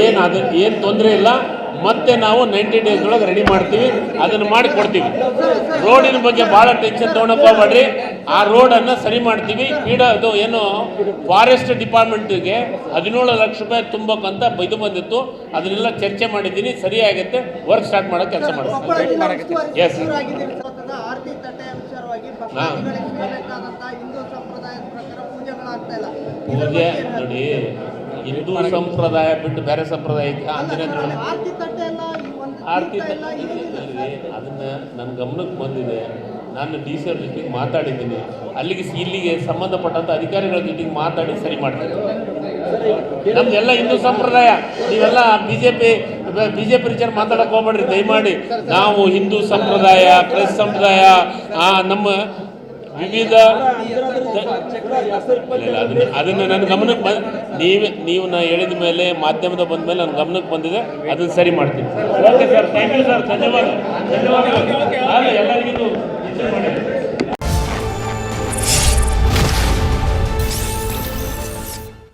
ಏನು ಅದು ಏನು ತೊಂದರೆ ಇಲ್ಲ. ಮತ್ತೆ ನಾವು ನೈಂಟಿ ಡೇಸ್ ಒಳಗೆ ರೆಡಿ ಮಾಡ್ತೀವಿ. ಅದನ್ನು ಮಾಡಿ ಕೊಡ್ತೀವಿ. ರೋಡಿನ ಬಗ್ಗೆ ಭಾಳ ಟೆನ್ಷನ್ ತೊಗೊಳಕ್ ಹೋಗ್ಬೇಡ್ರಿ ಆ ರೋಡನ್ನು ಸರಿ ಮಾಡ್ತೀವಿ. ಪೀಡ ಅದು ಏನು ಫಾರೆಸ್ಟ್ ಡಿಪಾರ್ಟ್ಮೆಂಟಿಗೆ ಹದಿನೇಳು ಲಕ್ಷ ರೂಪಾಯಿ ತುಂಬಕ್ಕಂತ ಬೈದು ಬಂದಿತ್ತು. ಅದನ್ನೆಲ್ಲ ಚರ್ಚೆ ಮಾಡಿದ್ದೀನಿ. ಸರಿ ಆಗುತ್ತೆ. ವರ್ಕ್ ಸ್ಟಾರ್ಟ್ ಮಾಡೋ ಕೆಲಸ ಮಾಡ್ತೀವಿ ಎಸ್ ಹಾಂ. ಪೂಜೆ ನೋಡಿ ಹಿಂದೂ ಸಂಪ್ರದಾಯ ಬಿಟ್ಟು ಬೇರೆ ಸಂಪ್ರದಾಯ ಐತಿ. ಆಂಜನೇಯ ಆರತಿ ಅದನ್ನ ನನ್ನ ಗಮನಕ್ಕೆ ಬಂದಿದೆ. ನಾನು ಡಿ ಸಿ ಅವ್ರ ಜೊತೆಗೆ ಮಾತಾಡಿದ್ದೀನಿ. ಅಲ್ಲಿಗೆ ಇಲ್ಲಿಗೆ ಸಂಬಂಧಪಟ್ಟಂತ ಅಧಿಕಾರಿಗಳ ಜೊತೆಗೆ ಮಾತಾಡಿ ಸರಿ ಮಾಡ್ತೀನಿ. ನಮ್ದೆಲ್ಲ ಹಿಂದೂ ಸಂಪ್ರದಾಯ. ನೀವೆಲ್ಲ B J P B J P ವಿಚಾರ ಮಾತಾಡಕ್ಕೆ ಹೋಗ್ಬೇಡ್ರಿ. ದಯಮಾಡಿ. ನಾವು ಹಿಂದೂ ಸಂಪ್ರದಾಯ ಕ್ರೈಸ್ತ ಸಂಪ್ರದಾಯ ಆ, ನಮ್ಮ ವಿವಿಧ ಅದನ್ನ ಅದನ್ನ ನನ್ನ ಗಮನಕ್ಕೆ ಬಂದ ನೀವೇ ನೀವು ನಾ ಹೇಳಿದ ಮೇಲೆ ಮಾಧ್ಯಮದ ಬಂದ ಮೇಲೆ ನನ್ನ ಗಮನಕ್ಕೆ ಬಂದಿದೆ ಅದನ್ನ ಸರಿ ಮಾಡ್ತೀನಿ. Okay sir thank you sir ಧನ್ಯವಾದ. ಧನ್ಯವಾದ